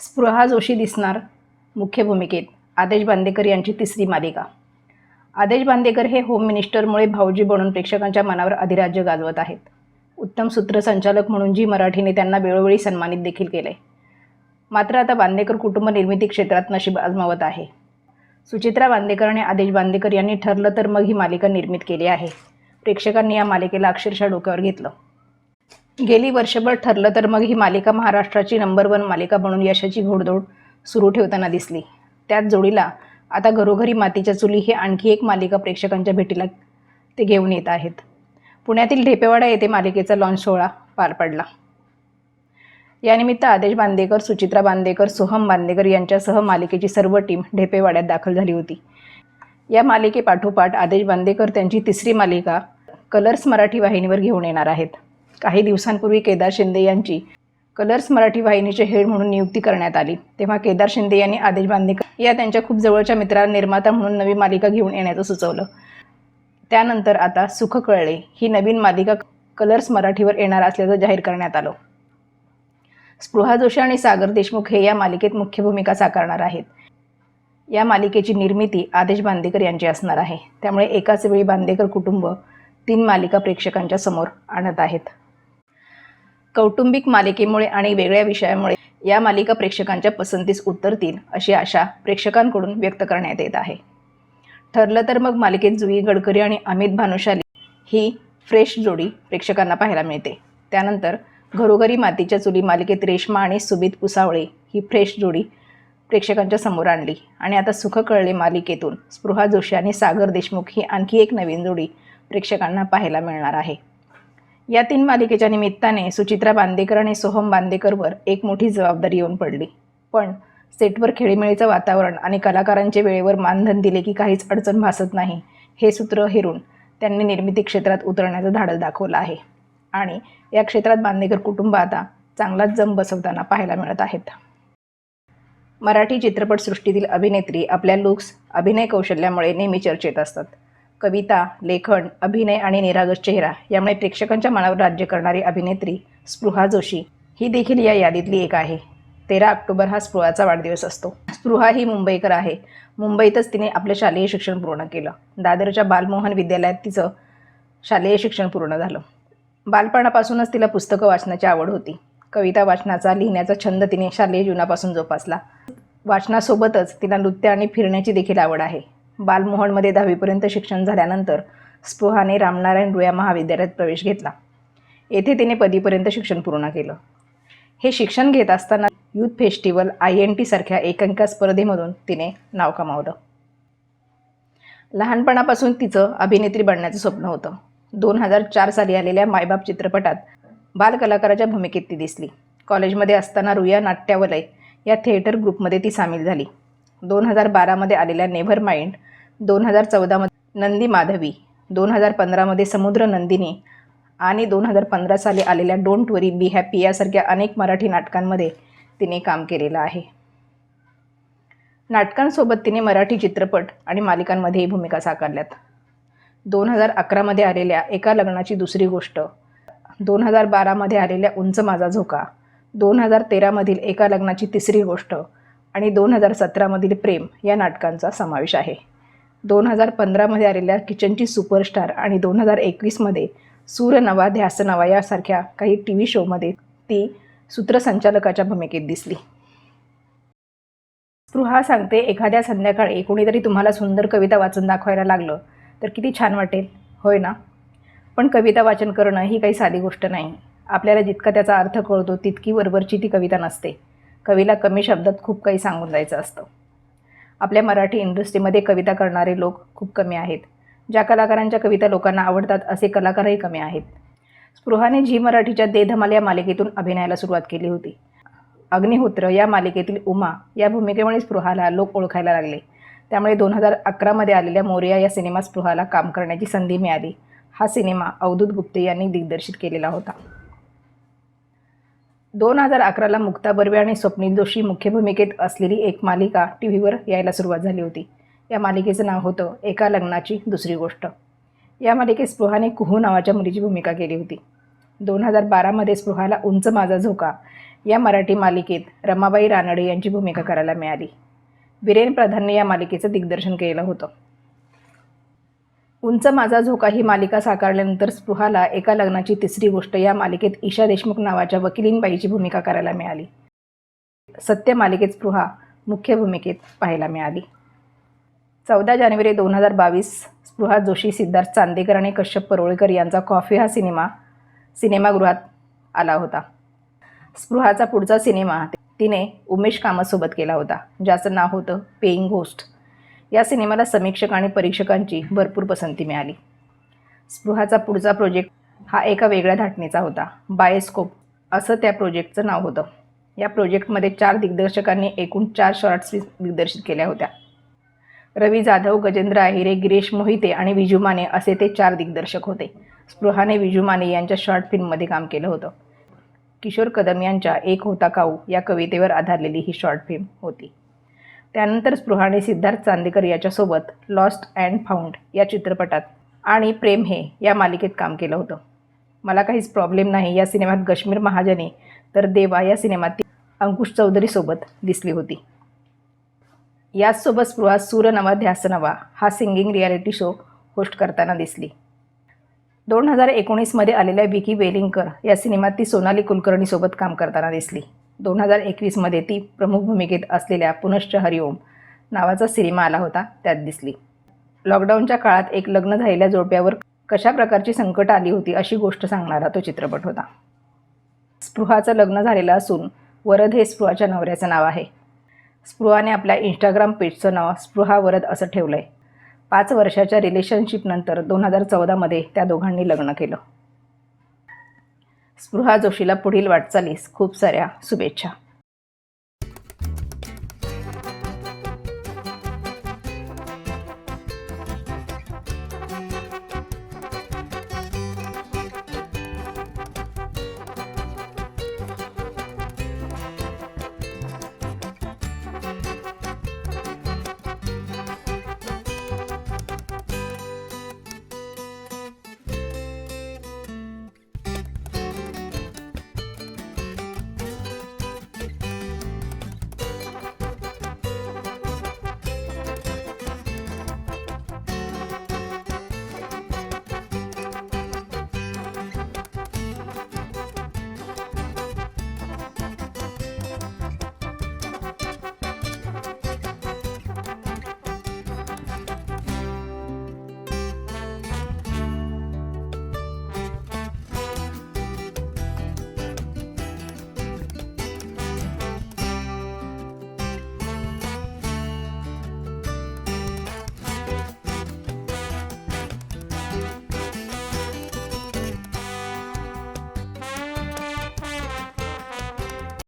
स्पृहा जोशी दिसणार मुख्य भूमिकेत. आदेश बांदेकर यांची तिसरी मालिका. आदेश बांदेकर हे होम मिनिस्टरमुळे भाऊजी बनून प्रेक्षकांच्या मनावर अधिराज्य गाजवत आहेत. उत्तम सूत्रसंचालक म्हणून जी मराठीने त्यांना वेळोवेळी सन्मानित देखील केले. मात्र आता बांदेकर कुटुंब निर्मिती क्षेत्रात नशीब आजमावत आहे. सुचित्रा बांदेकर आणि आदेश बांदेकर यांनी ठरलं तर मग ही मालिका निर्मित केली आहे. प्रेक्षकांनी या मालिकेला अक्षरशः डोक्यावर घेतलं. गेली वर्षभर ठरलं तर मग ही मालिका महाराष्ट्राची नंबर वन मालिका बनून यशाची घोडदौड सुरू ठेवताना दिसली. त्याच जोडीला आता घरोघरी मातीच्या चुली ही आणखी एक मालिका प्रेक्षकांच्या भेटीला ते घेऊन येत आहेत. पुण्यातील ढेपेवाडा येथे मालिकेचा लॉन्च सोहळा पार पडला. यानिमित्त आदेश बांदेकर सुचित्रा बांदेकर सोहम बांदेकर यांच्यासह मालिकेची सर्व टीम ढेपेवाड्यात दाखल झाली होती. या मालिकेपाठोपाठ आदेश बांदेकर त्यांची तिसरी मालिका कलर्स मराठी वाहिनीवर घेऊन येणार आहेत. काही दिवसांपूर्वी केदार शिंदे यांची कलर्स मराठी वाहिनीचे हेड म्हणून नियुक्ती करण्यात आली. तेव्हा केदार शिंदे यांनी आदेश बांदेकर या त्यांच्या खूप जवळच्या मित्राला निर्माता म्हणून नवी मालिका घेऊन येण्याचं सुचवलं. त्यानंतर आता सुख कळले. ही नवीन मालिका कलर्स मराठीवर येणार असल्याचं जाहीर करण्यात आलं. स्पृहा जोशी आणि सागर देशमुख हे या मालिकेत मुख्य भूमिका साकारणार आहेत. या मालिकेची निर्मिती आदेश बांदेकर यांची असणार आहे. त्यामुळे एकाच वेळी बांदेकर कुटुंब तीन मालिका प्रेक्षकांच्या समोर आणत आहेत. कौटुंबिक मालिकेमुळे आणि वेगळ्या विषयामुळे या मालिका प्रेक्षकांच्या पसंतीस उतरतील अशी आशा प्रेक्षकांकडून व्यक्त करण्यात येत आहे. ठरलं तर मग मालिकेत जुई गडकरी आणि अमित भानुशाली ही फ्रेश जोडी प्रेक्षकांना पाहायला मिळते. त्यानंतर घरोघरी मातीच्या चुली मालिकेत रेश्मा आणि सुबित पुसावळे ही फ्रेश जोडी प्रेक्षकांच्या समोर आणली. आणि आता सुख कळले मालिकेतून स्पृहा जोशी आणि सागर देशमुख ही आणखी एक नवीन जोडी प्रेक्षकांना पाहायला मिळणार आहे. या तीन मालिकेच्या निमित्ताने सुचित्रा बांदेकर आणि सोहम बांदेकरवर एक मोठी जबाबदारी येऊन पडली. पण सेटवर खेळीमेळीचं वातावरण आणि कलाकारांचे वेळेवर मानधन दिले की काहीच अडचण भासत नाही हे सूत्र हेरून त्यांनी निर्मिती क्षेत्रात उतरण्याचं धाडस दाखवलं आहे. आणि या क्षेत्रात बांदेकर कुटुंब आता चांगलाच जम बसवताना पाहायला मिळत आहेत. मराठी चित्रपटसृष्टीतील अभिनेत्री आपल्या लुक्स अभिनय कौशल्यामुळे नेहमी चर्चेत असतात. कविता लेखन अभिनय आणि निरागस चेहरा यामुळे प्रेक्षकांच्या मनावर राज्य करणारी अभिनेत्री स्पृहा जोशी ही देखील या यादीतली एक आहे. तेरा ऑक्टोबर हा स्पृहाचा वाढदिवस असतो. स्पृहा ही मुंबईकर आहे. मुंबईतच तिने आपलं शालेय शिक्षण पूर्ण केलं. दादरच्या बालमोहन विद्यालयात तिचं शालेय शिक्षण पूर्ण झालं. बालपणापासूनच तिला पुस्तकं वाचण्याची आवड होती. कविता वाचनाचा लिहिण्याचा छंद तिने शालेय जीवनापासून जोपासला. वाचनासोबतच तिला नृत्य आणि फिरण्याची देखील आवड आहे. बालमोहनमध्ये दहावीपर्यंत शिक्षण झाल्यानंतर स्पृहाने रामनारायण रुया महाविद्यालयात प्रवेश घेतला. येथे तिने पदीपर्यंत शिक्षण पूर्ण केलं. हे शिक्षण घेत असताना यूथ फेस्टिवल आय एन टीसारख्या एकांका स्पर्धेमधून तिने नाव कमावलं. लहानपणापासून तिचं अभिनेत्री बनण्याचं स्वप्न होतं. दोन हजार चार साली आलेल्या मायबाप चित्रपटात बालकलाकाराच्या भूमिकेत ती दिसली. कॉलेजमध्ये असताना रुया नाट्यावलय या थिएटर ग्रुपमध्ये ती सामील झाली. दोन हजार बारामध्ये आलेल्या नेव्हर माइंड दोन हजार चौदामध्ये नंदी माधवी दोन हजार पंधरामध्ये समुद्र नंदिनी आणि दोन हजार पंधरा साली आलेल्या डोंट वरी बी हॅपी यासारख्या अनेक मराठी नाटकांमध्ये तिने काम केलेलं आहे. नाटकांसोबत तिने मराठी चित्रपट आणि मालिकांमध्येही भूमिका साकारल्यात. दोन हजार अकरामध्ये आलेल्या एका लग्नाची दुसरी गोष्ट दोन हजार बारामध्ये आलेल्या उंच माझा झोका दोन हजार तेरामधील एका लग्नाची तिसरी गोष्ट आणि दोन हजार सतरामधील प्रेम या नाटकांचा समावेश आहे. दोन हजार पंधरामध्ये आलेल्या किचनची सुपरस्टार आणि दोन हजार एकवीसमध्ये सूरनवा ध्यासनवा यासारख्या काही टी व्ही शोमध्ये ती सूत्रसंचालकाच्या भूमिकेत दिसली. स्पृहा सांगते एखाद्या संध्याकाळी कोणीतरी तुम्हाला सुंदर कविता वाचून दाखवायला लागलं तर किती छान वाटेल. होय ना? पण कविता वाचन करणं ही काही साधी गोष्ट नाही. आपल्याला जितका त्याचा अर्थ कळतो तितकी वरवरची ती कविता नसते. कवीला कमी शब्दात खूप काही सांगून जायचं असतं. आपल्या मराठी इंडस्ट्रीमध्ये कविता करणारे लोक खूप कमी आहेत. ज्या कलाकारांच्या कविता लोकांना आवडतात असे कलाकारही कमी आहेत. स्पृहाने झी मराठीच्या दे धमाल या मालिकेतून अभिनयाला सुरुवात केली होती. अग्निहोत्र या मालिकेतील उमा या भूमिकेमुळे स्पृहाला लोक ओळखायला लागले. त्यामुळे दोन हजार अकरामध्ये आलेल्या मोरिया या सिनेमात स्पृहाला काम करण्याची संधी मिळाली. हा सिनेमा अवधूत गुप्ते यांनी दिग्दर्शित केलेला होता. दोन हजार अकराला मुक्ता बर्वे आणि स्वप्नील जोशी मुख्य भूमिकेत असलेली एक मालिका टी व्हीवर यायला सुरुवात झाली होती. या मालिकेचं नाव होतं एका लग्नाची दुसरी गोष्ट. या मालिकेत स्पृहाने कुहू नावाच्या मुलीची भूमिका केली होती. दोन हजार बारामध्ये स्पृहाला उंच माझा झोका या मराठी मालिकेत रमाबाई रानडे यांची भूमिका करायला मिळाली. वीरेन प्रधानने या मालिकेचं दिग्दर्शन केलं होतं. उंच माझा झोका ही मालिका साकारल्यानंतर स्पृहाला एका लग्नाची तिसरी गोष्ट या मालिकेत ईशा देशमुख नावाच्या वकिलींबाईची भूमिका करायला मिळाली. सत्य मालिकेत स्पृहा मुख्य भूमिकेत पाहायला मिळाली. चौदा जानेवारी दोन हजार बावीस स्पृहा जोशी सिद्धार्थ चांदेकर आणि कश्यप परोळकर यांचा कॉफी हा सिनेमा सिनेमागृहात आला होता. स्पृहाचा पुढचा सिनेमा तिने उमेश कामतसोबत केला होता ज्याचं नाव होतं पेईंग घोस्ट या सिनेमाला समीक्षक आणि परीक्षकांची भरपूर पसंती मिळाली. स्पृहाचा पुढचा प्रोजेक्ट हा एका वेगळ्या धाटणीचा होता. बायोस्कोप असं त्या प्रोजेक्टचं नाव होतं. या प्रोजेक्टमध्ये चार दिग्दर्शकांनी एकूण चार शॉर्ट्स दिग्दर्शित केल्या होत्या. रवी जाधव गजेंद्र आहिरे गिरीश मोहिते आणि विजू माने असे ते चार दिग्दर्शक होते. स्पृहाने विजू माने यांच्या शॉर्ट फिल्ममध्ये काम केलं होतं. किशोर कदम यांच्या एक होता काऊ या कवितेवर आधारलेली ही शॉर्ट फिल्म होती. त्यानंतर स्पृहाने सिद्धार्थ चांदेकर याच्यासोबत लॉस्ट अँड फाउंड या चित्रपटात आणि प्रेम हे या मालिकेत काम केलं होतं. मला काहीच प्रॉब्लेम नाही. या सिनेमात कश्मीर महाजनी तर देवा या सिनेमात अंकुश चौधरीसोबत दिसली होती. याचसोबत स्पृहा सूर नवा ध्यास नवा हा सिंगिंग रियालिटी शो होस्ट करताना दिसली. दोन हजार एकोणीसमध्ये आलेल्या विकी वेलिंगकर या सिनेमात ती सोनाली कुलकर्णीसोबत काम करताना दिसली. दोन हजार एकवीसमध्ये ती प्रमुख भूमिकेत असलेल्या पुनश्च हरिओम नावाचा सिनेमा आला होता त्यात दिसली. लॉकडाऊनच्या काळात एक लग्न झालेल्या जोडप्यावर कशा प्रकारची संकट आली होती अशी गोष्ट सांगणारा तो चित्रपट होता. स्पृहाचं लग्न झालेलं असून वरद हे स्पृहाच्या नवऱ्याचं नाव आहे. स्पृहाने आपल्या इंस्टाग्राम पेजचं नाव स्पृहा वरद असं ठेवलं आहे पाच वर्षाच्या रिलेशनशिपनंतर दोन हजार चौदामध्ये त्या दोघांनी लग्न केलं. स्पृहा जोशीला पुढील वाटचालीस. खूप साऱ्या शुभेच्छा.